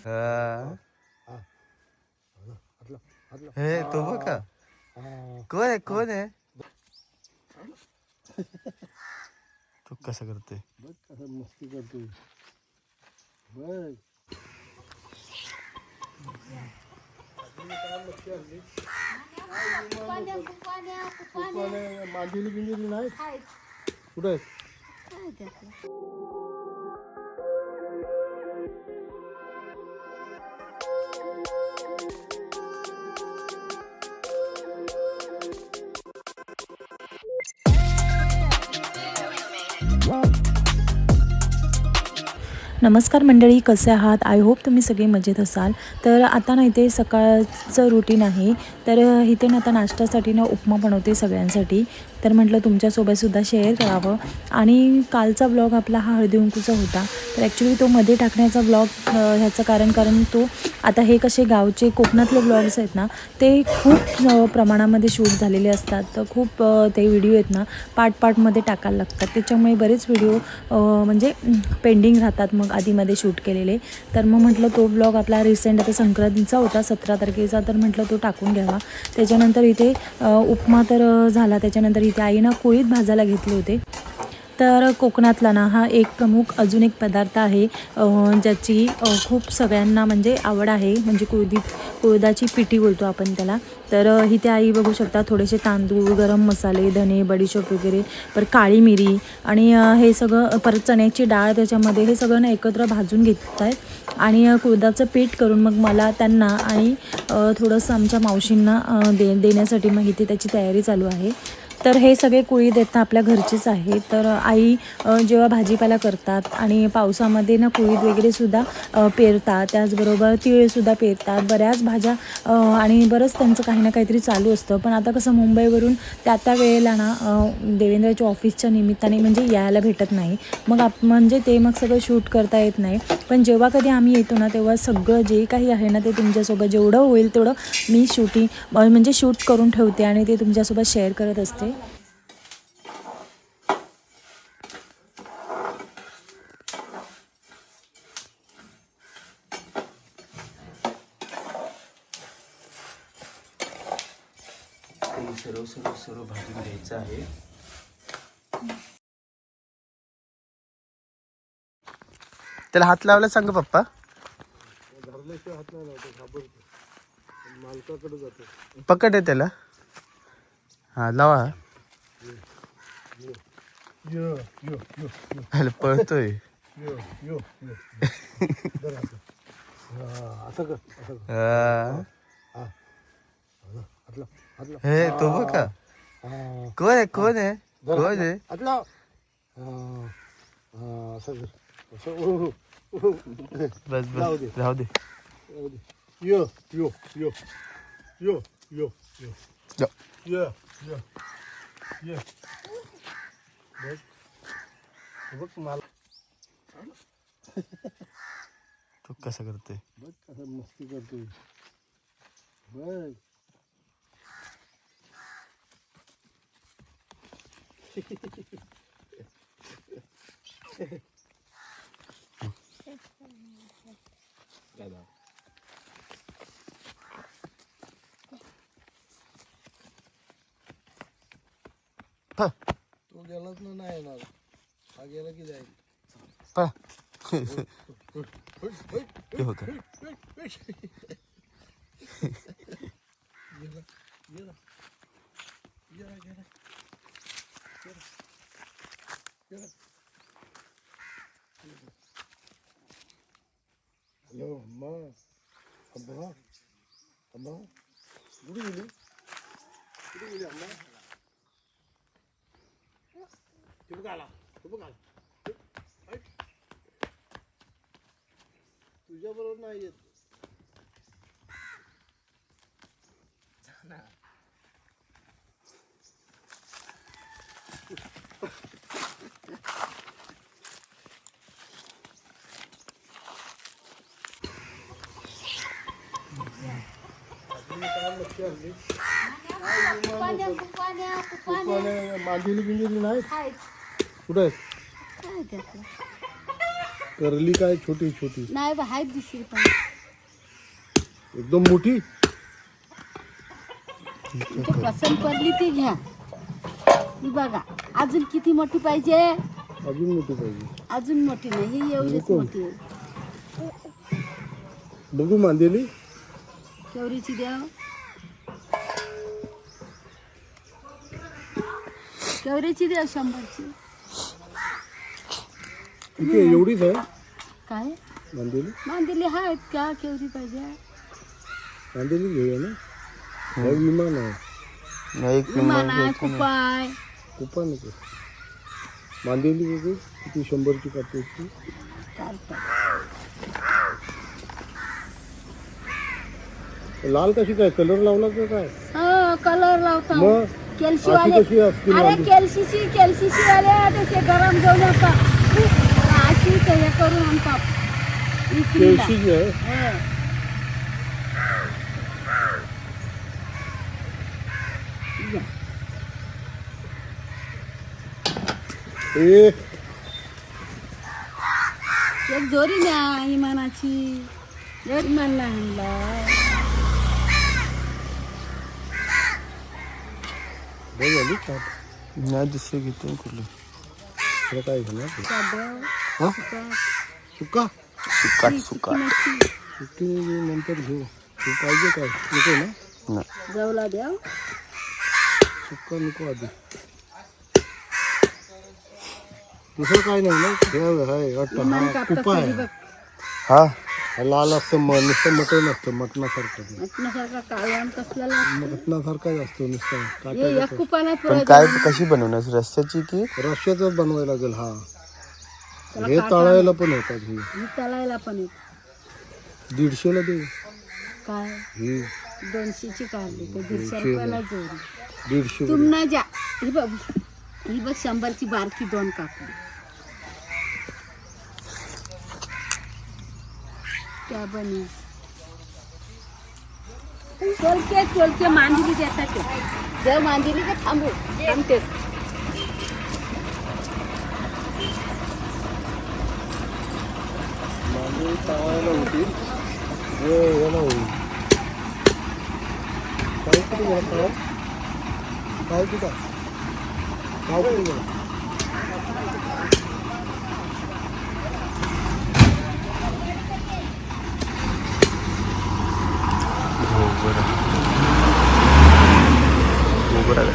हा. हे. तो बघा कोण आहे कोण आहे? तू कसं करते बघ कसं मस्ती करतोय. बघ. मांदिली बिंदिली नाही कुठे नमस्कार मंडळी कसे आहात? आय होप तुम्ही सगळे मजेत असाल. तर आता ना इथे सकाळचं रुटीन आहे. तर इथे ना आता नाश्त्यासाठी ना उपमा बनवते सगळ्यांसाठी. तर म्हटलं तुमच्यासोबतसुद्धा शेअर करावं. आणि कालचा ब्लॉग आपला हा हळदींकूचा होता. तर ॲक्च्युली तो मध्ये टाकण्याचा ब्लॉग ह्याचं कारण कारण तो आता हे कसे गावचे कोकणातले ब्लॉग्स आहेत ना ते खूप प्रमाणामध्ये शूट झालेले असतात. तर खूप ते व्हिडिओ आहेत ना पार्ट पार्टमध्ये टाकायला लागतात. त्याच्यामुळे बरेच व्हिडिओ म्हणजे पेंडिंग राहतात. मग आधीमध्ये शूट केलेले. तर मग म्हटलं तो ब्लॉग आपला रिसेंट आता संक्रांतीचा होता सतरा तारखेचा. तर म्हटलं तो टाकून घ्यावा. त्याच्यानंतर इथे उपमा तर झाला. त्याच्यानंतर इथे आईनं कोळीत भाजायला घेतले होते. तर कोकणातला ना हा एक प्रमुख अजून एक पदार्थ आहे ज्याची खूप सगळ्यांना म्हणजे आवड आहे. म्हणजे कुळदी कुळदाची पिठी बोलतो आपण त्याला. तर इथे आई बघू शकता थोडेसे तांदूळ गरम मसाले धने बडीशोप वगैरे पर काळी मिरी आणि हे सगळं परत चण्याची डाळ त्याच्यामध्ये हे सगळं ना एकत्र भाजून घेत आहेत. आणि कुर्दाचं कुळदाचं पीठ करून मग मला त्यांना आणि थोडंसं आमच्या मावशींना दे देण्यासाठी मग इथे त्याची तयारी चालू आहे. तर हे सगळे कुळी देतं आपल्या घरचेच आहे. तर आई जेव्हा भाजीपाला करतात आणि पावसामध्ये ना कुळीद वगैरे सुद्धा पेरतात त्याचबरोबर तिळसुद्धा पेरतात. बऱ्याच भाज्या आणि बरंच त्यांचं काही ना काहीतरी चालू असतं. पण आता कसं मुंबईवरून त्या त्या वेळेला ना देवेंद्राच्या देवेंद्रच्या ऑफिसच्या निमित्ताने म्हणजे यायला भेटत नाही. मग आप म्हणजे ते मग सगळं शूट करता येत नाही. पण जेव्हा कधी आम्ही येतो ना तेव्हा सगळं जे काही आहे ना ते तुमच्यासोबत जेवढं होईल तेवढं मी शूटिंग म्हणजे शूट करून ठेवते आणि ते तुमच्यासोबत शेअर करत असते. सर्व सर्व सर्व भाजून घ्यायचं आहे. त्याला हात लावायला सांग पप्पा. धरल्याशिवाय हात नाही लावतो घाबरतो मालकाकडे जातो पकड आहे त्याला. हा लावा. यो पळतोय. हे. तो बघा कोण आहे कोण आहे? कोण आहे? लाव. हात लाव हा हा असं कर असं ओ, ओ, ओ. बस जाऊ दे. बस राहू दे जाऊ दे. यो यो यो यो यो यो जा. यो यो यो बघ हे बघ मला तू कसं करते बघ कसं मस्ती करतोय बघ तो गेलाच ना नाही येणार हा गेला की जाईल ते होतं गेला गेला गेला गेला अम्मा अम्मा अम्मा कुठे गेली कुठे गेली अम्मा ते बघ आला तो बघ आला तुझ्या बरोबर नाही येत मांदिली बिंदिली नाही आहेत आहेत करली काय छोटी छोटी? नाही बा आहेत पण. एकदम मोठी? इथे पसंत पडली ती घ्या. ही बघा अजून किती मोठी पाहिजे? अजून मोठी पाहिजे. अजून मोठी नाही ही एवढीच नको. मोठी आहे. बघू मांदेली. केवढीची द्या? केवढीची द्या शंभरची. किती आहे? एवढीच आहे? काय? मांदेली? मांदिली आहेत का? केवढी पाहिजे? मांदेली घेऊया ना. हा विमान आहे. एक विमान आहे कुपाय कुपा नको मांदेली बघू किती शंभरची कापायची चालतं लाल कशी काय? कलर लावला का काय? हो कलर लावता. मग? केल्शी अशी वाले कशी असतील अरे वाली? केल्शीची केल्शीची वाले तसे गरम घेऊन येतात अशी ते हे करून आणतात विक्रीला. केळशीची आहे हो. या. ए एक जोरी न्या इमानाची एक मानला आणला बघ आली का नाही दिसते घेतो कुठलं तुला काय साधं, हा सुकं, सुका सुकाट सुकाट मच्छी. सुकी नंतर घेऊ पाहिजे काय नको ना नाही जवला द्या सुका नको आधी दुसरं काय नाही ना हे अट्टा हा कुपा आहे बघ हा हा लाल असतं म नुसतं मटण असतं मटणासारखं मटणासारखा कसला लागतो मटणासारखाच असतो नुसतं हे काटा एक कुपाला पण काय कशी बनवणार? रस्त्याची की? रश्याच बनवायला लागेल हा. हे तळायला पण होतात ही. तळायला पण येत दीडशेला दे. काय? ही. दोनशेची काढली तर दीडशे दीडशे. रुपयाला जोडी. दीडशे. तुम ना जा ही बघ ही बघ शंभरची बारकी दोन कापली त्या बनी? चोलके चोलके मांदिली देतात जर मांदिली तर थांबू। थांबतेच मागे तळायला होतील हे याला होईल काय किती पाव पाव किती? पाव किती? घ्या ഗോപുരം ഗോപുരം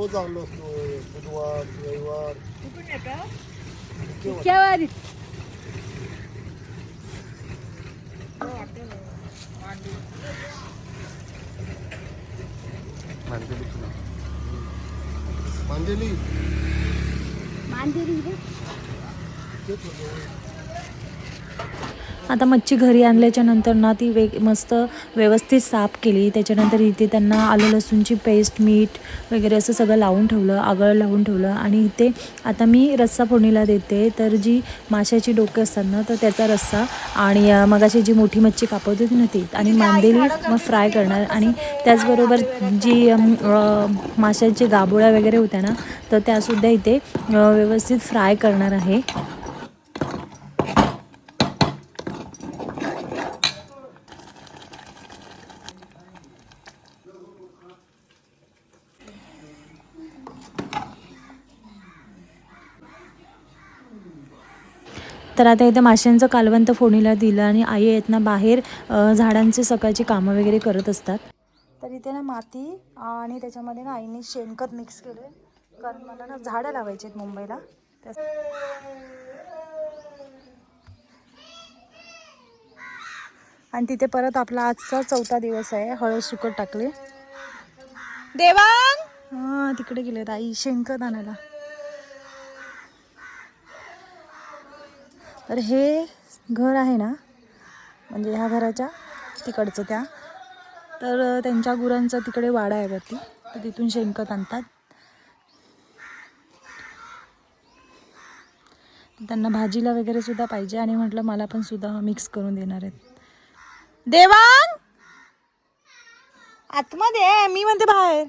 रोज आलो असतो बुधवार रविवार केवारी मांदेली मांदिली आता मच्छी घरी आणल्याच्या नंतर ना ती वेग मस्त व्यवस्थित साफ केली. त्याच्यानंतर इथे त्यांना आलं लसूणची पेस्ट मीठ वगैरे असं सगळं लावून ठेवलं आगळ लावून ठेवलं. आणि इथे आता मी रस्सा फोडणीला देते. तर जी माशाची डोके असतात ना तर त्याचा रस्सा आणि मगाशी जी मोठी मच्छी ना ती आणि मांदेली मग फ्राय करणार. आणि त्याचबरोबर जी माशाचे गाबोळ्या वगैरे होत्या ना तर त्यासुद्धा इथे व्यवस्थित फ्राय करणार आहे. तर आता इथं माशांचं कालवंत फोडणीला दिलं आणि आई आहेत ना बाहेर झाडांचे सकाळची कामं वगैरे करत असतात. तर इथे ना माती आणि त्याच्यामध्ये ना आईने शेणखत मिक्स केलं कारण मला ना झाडं लावायची आहेत मुंबईला. आणि तिथे परत आपला आजचा चौथा दिवस आहे. हळद सुकट टाकले. देवांग! हा तिकडे गेले आई शेणखत आणायला. तर हे घर आहे ना म्हणजे ह्या घराच्या तिकडचं त्या. तर त्यांच्या गुरांचा तिकडे वाडा आहे वरती. तर तिथून शेणखत आणतात. त्यांना भाजीला वगैरे सुद्धा पाहिजे आणि म्हटलं मला पण सुद्धा मिक्स करून देणार आहेत. देवांग! आतमध्ये आहे मी म्हणते बाहेर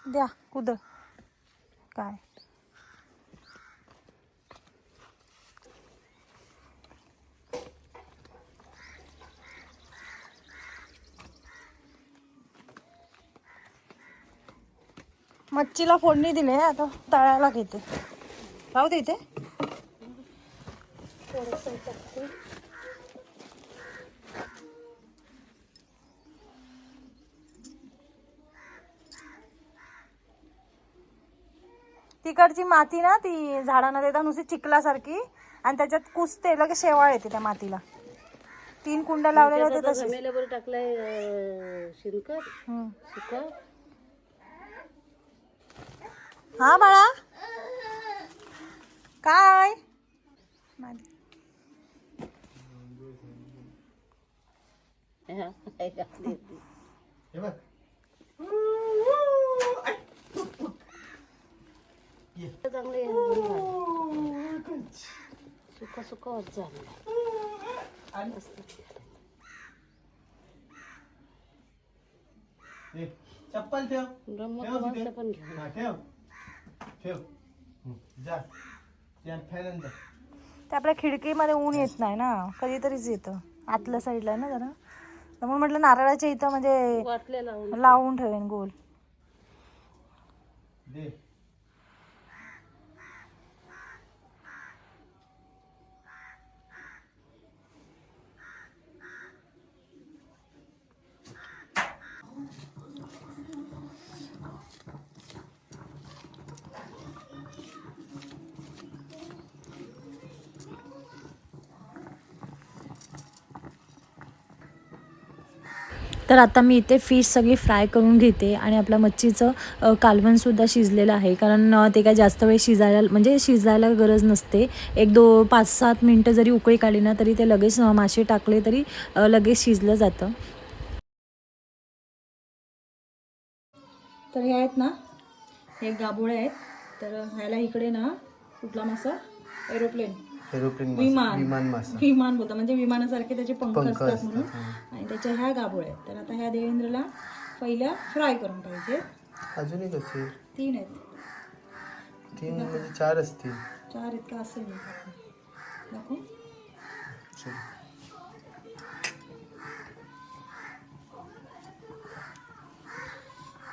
द्या कुद काय? मच्छीला फोडणी दिली आहे आता तळायला घेते. राहू दे इथे तिकडची माती ना ती झाडांना देता नुसती चिखलासारखी. आणि त्याच्यात कुसते लगेच शेवाळ येते त्या मातीला. तीन कुंड्या लावलेल्या होत्या तसे टाकलाय सुका हा बाळा. काय? हे बघ. चांगले सुका सुका होत झालं हे, चप्पल ठेव. पण घेऊन. हा, हं, जा. फॅन जा. ते आपल्या खिडकीमध्ये ऊन येत नाही ना. कधीतरीच येतं. आतल्या साईडला आहे ना जरा. त्यामुळे म्हटलं नारळाच्या इथं म्हणजे लावून ठेवेन गोल. तर आता मी इथे फिश सगळी फ्राय करून घेते आणि आपल्या मच्छीचं कालवणसुद्धा शिजलेलं आहे. कारण ते काय जास्त वेळ शिजायला म्हणजे शिजायला गरज नसते. एक दो पाच सात मिनटं जरी उकळी काढली ना तरी ते लगेच मासे टाकले तरी लगेच शिजलं जातं. तर हे आहेत ना हे गाबोळे आहेत. तर ह्याला इकडे ना कुठला मासा? एरोप्लेन. एरोप्लेन विमान. विमान मासा विमान बोलतात. म्हणजे विमानासारखे त्याचे पंख पंख असतात असतात, म्हणून. आणि त्याच्या ह्या गाभोळ्या आहेत. तर आता ह्या देवेंद्रला पहिल्या फ्राय करून पाहिजे. अजूनही कसे? तीन आहेत. तीन म्हणजे चार असतील. चार इतका असेल ना दाखव? चल.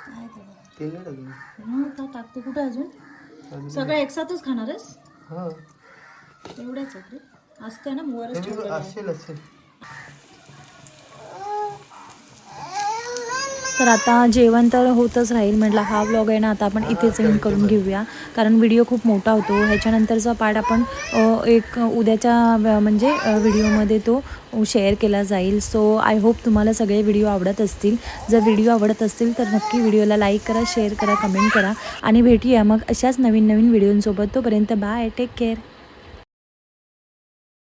आहे ते बघ. तीन नाही टाकली? मग का टाकते कुठे अजून? अजून- सगळं एकसाथच खाणार आहेस हा. एवढ्याच आहेत रे. असते ना हे ठेवलेलं आहे. असेल. असेल तर आता जेवण तर होतच राहील म्हटलं हा व्लॉग आहे ना आता आपण इथेच एंड करून घेऊया. कारण व्हिडिओ खूप मोठा होतो. ह्याच्यानंतरचा पार्ट आपण अ, एक उद्याच्या म्हणजे अ, व्हिडिओमध्ये तो शेअर केला जाईल. सो आय होप तुम्हाला सगळे व्हिडिओ आवडत असतील. जर व्हिडिओ आवडत असतील तर नक्की व्हिडिओला लाईक करा शेअर करा कमेंट करा. आणि भेटूया मग अशाच नवीन नवीन व्हिडिओंसोबत तोपर्यंत बाय टेक केअर